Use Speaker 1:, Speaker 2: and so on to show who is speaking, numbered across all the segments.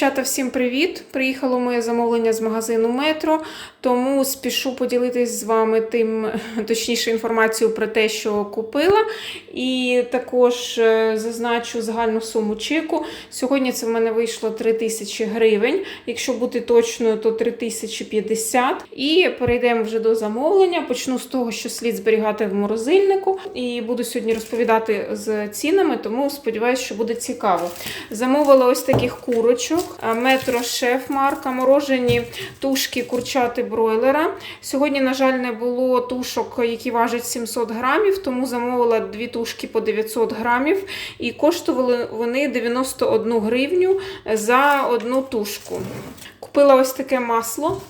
Speaker 1: Дівчата, всім привіт! Приїхало моє замовлення з магазину Метро, тому спішу поділитись з вами тим, точніше, інформацією про те, що купила. І також е, зазначу загальну суму чеку. Сьогодні це в мене вийшло 3000 гривень. Якщо бути точною, то 3050. І перейдемо вже до замовлення. Почну з того, що слід зберігати в морозильнику. І буду сьогодні розповідати з цінами, тому сподіваюся, що буде цікаво. Замовила ось таких курочок, метро шеф марка, морожені тушки курчати бройлера. Сьогодні, на жаль, не було тушок, які важать 700 грамів, тому замовила дві тушки по 900 грамів. І коштували вони 91 гривню за одну тушку. Купила ось таке масло.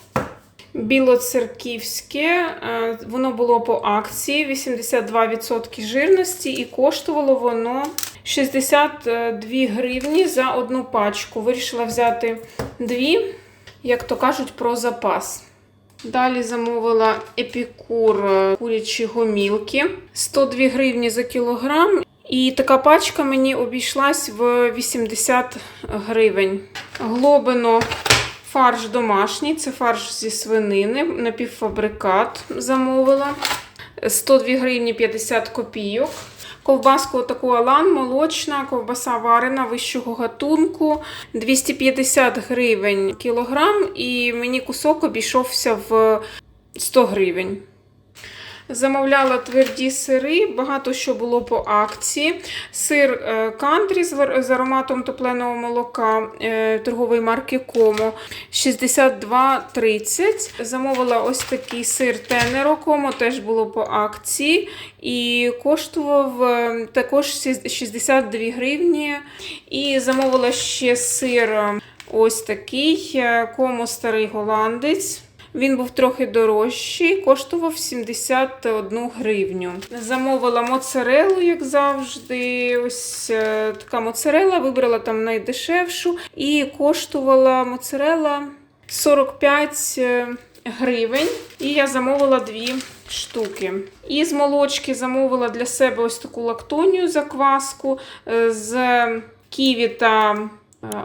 Speaker 1: Білоцерківське, е, воно було по акції 82% жирності, і коштувало воно 62 гривні за одну пачку. Вирішила взяти дві, як то кажуть, про запас. Далі замовила епікур е, курячі гомілки 102 гривні за кілограм. І така пачка мені обійшлась в 80 гривень. Глобино Фарш домашній, це фарш зі свинини, напівфабрикат замовила. 102 гривні 50 копійок. Ковбаску таку Алан, молочна, ковбаса варена вищого гатунку. 250 гривень кілограм, і мені кусок обійшовся в 100 гривень. Замовляла тверді сири, багато що було по акції. Сир е, кантрі з ароматом топленого молока е, торгової марки Комо 62,30. Замовила ось такий сир Тенеро Комо, теж було по акції. І коштував е, також 62 гривні. І замовила ще сир ось такий Комо старий голландець. Він був трохи дорожчий, коштував 71 гривню. Замовила моцарелу, як завжди. Ось е, така моцарела, вибрала там найдешевшу. І коштувала моцарела 45 е, гривень. І я замовила дві штуки. І з молочки замовила для себе ось таку лактонію закваску е, з ківі та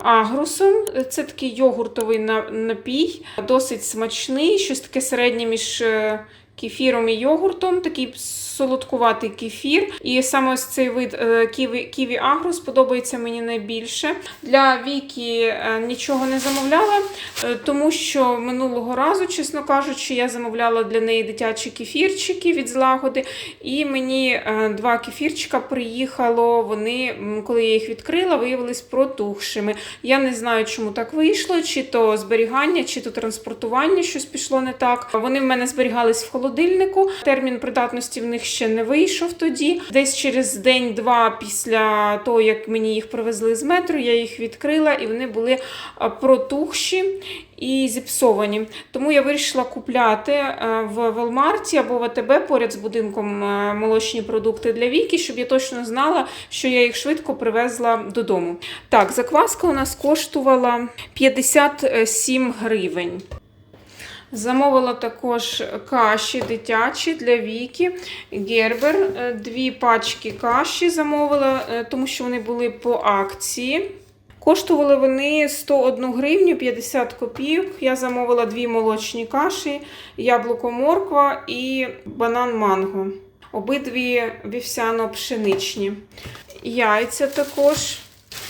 Speaker 1: агрусом. Це такий йогуртовий напій, досить смачний, щось таке середнє між е, кефіром і йогуртом, такий солодкуватий кефір. І саме ось цей вид е, ківі, ківі агрус подобається мені найбільше. Для Вікі е, нічого не замовляла, е, тому що минулого разу, чесно кажучи, я замовляла для неї дитячі кефірчики від злагоди. І мені два кефірчика приїхало. Вони, коли я їх відкрила, виявились протухшими. Я не знаю, чому так вийшло, чи то зберігання, чи то транспортування щось пішло не так. Вони в мене зберігались в холодильнику. Термін придатності в них ще не вийшов тоді. Десь через день-два після того, як мені їх привезли з метро, я їх відкрила і вони були протухші і зіпсовані. Тому я вирішила купляти е, в Велмарті або в АТБ поряд з будинком е, молочні продукти для Віки, щоб я точно знала, що я їх швидко привезла додому. Так, закваска у нас коштувала 57 гривень. Замовила також каші дитячі для Віки. Гербер. Е, Дві пачки каші замовила, е, тому що вони були по акції. Коштували вони 101 гривню 50 копійок. Я замовила дві молочні каші, яблуко морква і банан манго. Обидві вівсяно-пшеничні. Яйця також.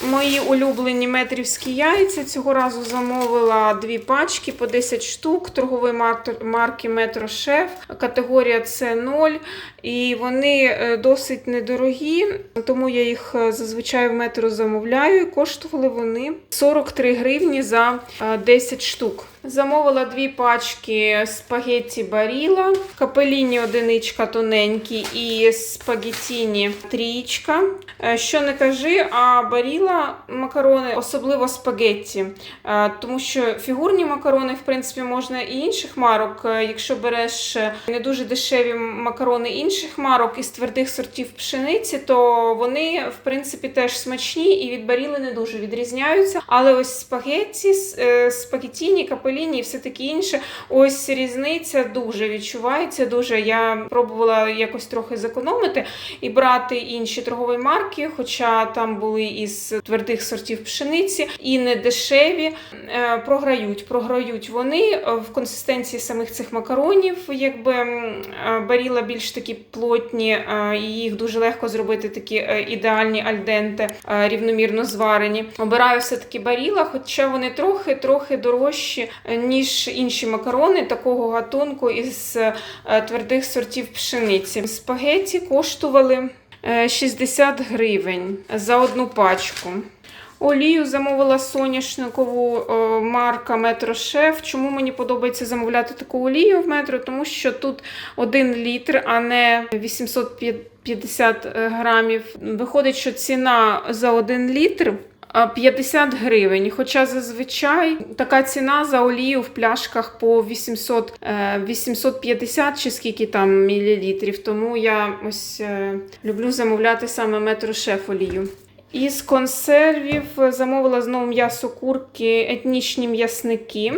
Speaker 1: Мої улюблені метрівські яйця. Цього разу замовила дві пачки по 10 штук торгової мар- марки Метро Шеф. Категорія С0. І вони е, досить недорогі, тому я їх е, зазвичай в метро замовляю. І коштували вони 43 гривні за е, 10 штук. Замовила дві пачки спагетті баріла, капеліні одиничка тоненькі і спагеттіні трієчка. Е, Що не кажи, а баріла макарони, особливо спагетті. Е, Тому що фігурні макарони, в принципі, можна і інших марок. Е, Якщо береш не дуже дешеві макарони інших марок із твердих сортів пшениці, то вони, в принципі, теж смачні і від баріли не дуже відрізняються. Але ось спагетті, спагеттіні, капеліні лінії, все таке інше. Ось різниця дуже відчувається. Дуже я пробувала якось трохи зекономити і брати інші торгові марки, хоча там були із твердих сортів пшениці і не дешеві. Е, Програють, програють вони е, в консистенції самих цих макаронів, якби е, баріла більш такі плотні, і їх дуже легко зробити такі ідеальні альденте, рівномірно зварені. Обираю все-таки баріла, хоча вони трохи-трохи дорожчі, ніж інші макарони такого гатунку із е, твердих сортів пшениці. Спагеті коштували е, 60 гривень за одну пачку. Олію замовила соняшникову е, марка Метро Шеф. Чому мені подобається замовляти таку олію в метро? Тому що тут 1 літр, а не 850 грамів. Виходить, що ціна за 1 літр. А, 50 гривень, хоча зазвичай така ціна за олію в пляшках по 800, е, 850 чи скільки там мілілітрів. Тому я ось е, люблю замовляти саме метро шеф олію. Із консервів замовила знову м'ясо курки, етнічні м'ясники.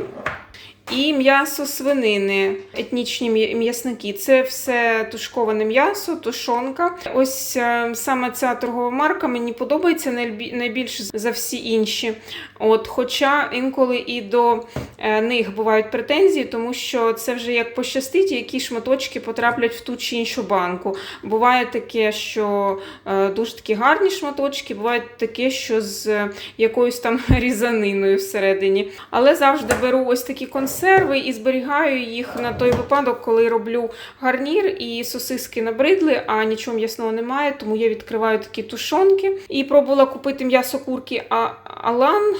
Speaker 1: І м'ясо свинини, етнічні м'ясники. Це все тушковане м'ясо, тушонка. Ось е, саме ця торгова марка мені подобається найбі- найбільше за всі інші. От, хоча інколи і до е, них бувають претензії, тому що це вже як пощастить, які шматочки потраплять в ту чи іншу банку. Буває таке, що е, дуже такі гарні шматочки, буває таке, що з якоюсь там різаниною всередині. Але завжди беру ось такі консерви і зберігаю їх на той випадок, коли роблю гарнір і сосиски набридли, а нічого м'ясного немає, тому я відкриваю такі тушонки. І пробувала купити м'ясо курки а Алан,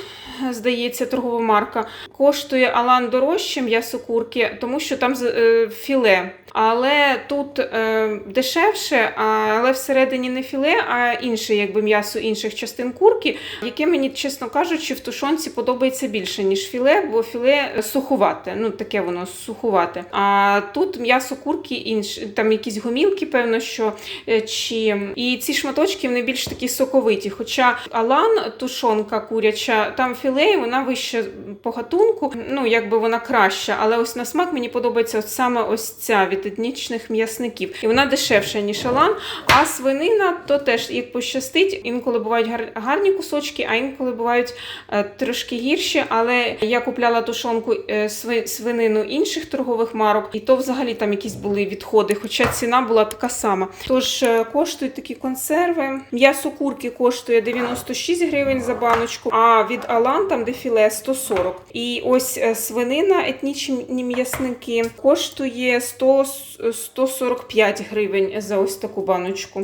Speaker 1: здається, торгова марка. Коштує Алан дорожче м'ясо курки, тому що там е, філе. Але тут е, дешевше, але всередині не філе, а інше, якби м'ясо інших частин курки, яке мені, чесно кажучи, в тушонці подобається більше, ніж філе, бо філе сухувате. Ну, таке воно сухувате. А тут м'ясо курки інше, там якісь гомілки, певно, що е, чи і ці шматочки вони більш такі соковиті. Хоча алан, тушонка куряча, там філе, вона вища по гатунку, ну якби вона краща, але ось на смак мені подобається от саме ось ця від етнічних м'ясників. І вона дешевша, ніж алан. А свинина то теж як пощастить, інколи бувають гарні кусочки, а інколи бувають е, трошки гірші. Але я купляла тушонку е, сви- свинину інших торгових марок, і то взагалі там якісь були відходи, хоча ціна була така сама. Тож е, коштують такі консерви. М'ясо курки коштує 96 гривень за баночку, а від Алан, там де філе 140. І ось свинина, етнічні м'ясники, коштує 100, 145 гривень за ось таку баночку.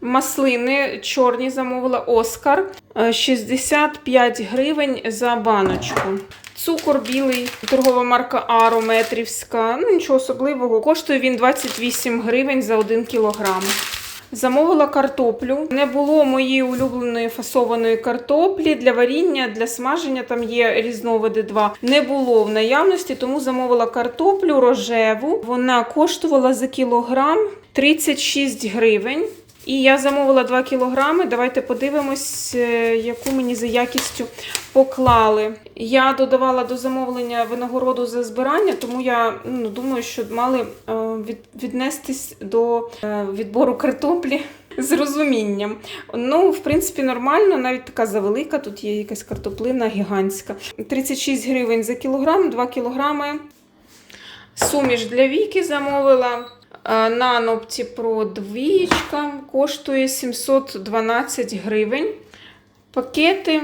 Speaker 1: Маслини чорні замовила Оскар е, 65 гривень за баночку. Цукор білий, торгова марка Аро Метрівська. Ну нічого особливого. Коштує він 28 гривень за 1 кілограм. Замовила картоплю. Не було моєї улюбленої фасованої картоплі для варіння, для смаження. Там є різновиди два. Не було в наявності, тому замовила картоплю рожеву. Вона коштувала за кілограм 36 гривень. І я замовила 2 кілограми. Давайте подивимось, е, яку мені за якістю поклали. Я додавала до замовлення винагороду за збирання, тому я ну, думаю, що мали е, від, віднестись до е, відбору картоплі з розумінням. Ну, в принципі, нормально, навіть така завелика, тут є якась картоплина гігантська. 36 гривень за кілограм, 2 кілограми. Суміш для віки замовила. Е, На нопці про двічка коштує 712 гривень. Пакети. е,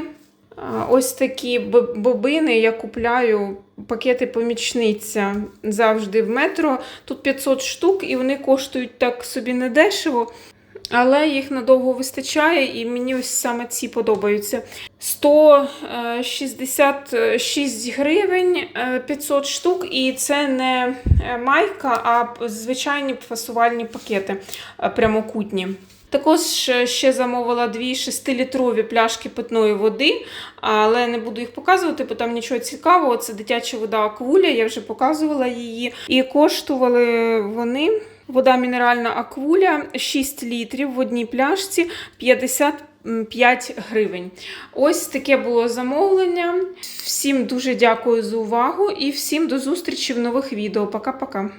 Speaker 1: Ось такі бобини я купляю. Пакети помічниця завжди в метро. Тут 500 штук, і вони коштують так собі недешево. Але їх надовго вистачає, і мені ось саме ці подобаються. 166 гривень е, 500 штук, і це не е, майка, а звичайні фасувальні пакети е, прямокутні. Також е, ще замовила дві 6-літрові пляшки питної води, але не буду їх показувати, бо там нічого цікавого. Це дитяча вода Аквуля, я вже показувала її. І коштували вони. Вода мінеральна аквуля 6 літрів в одній пляшці 50 м, 5 гривень. Ось таке було замовлення. Всім дуже дякую за увагу і всім до зустрічі в нових відео. Пока-пока.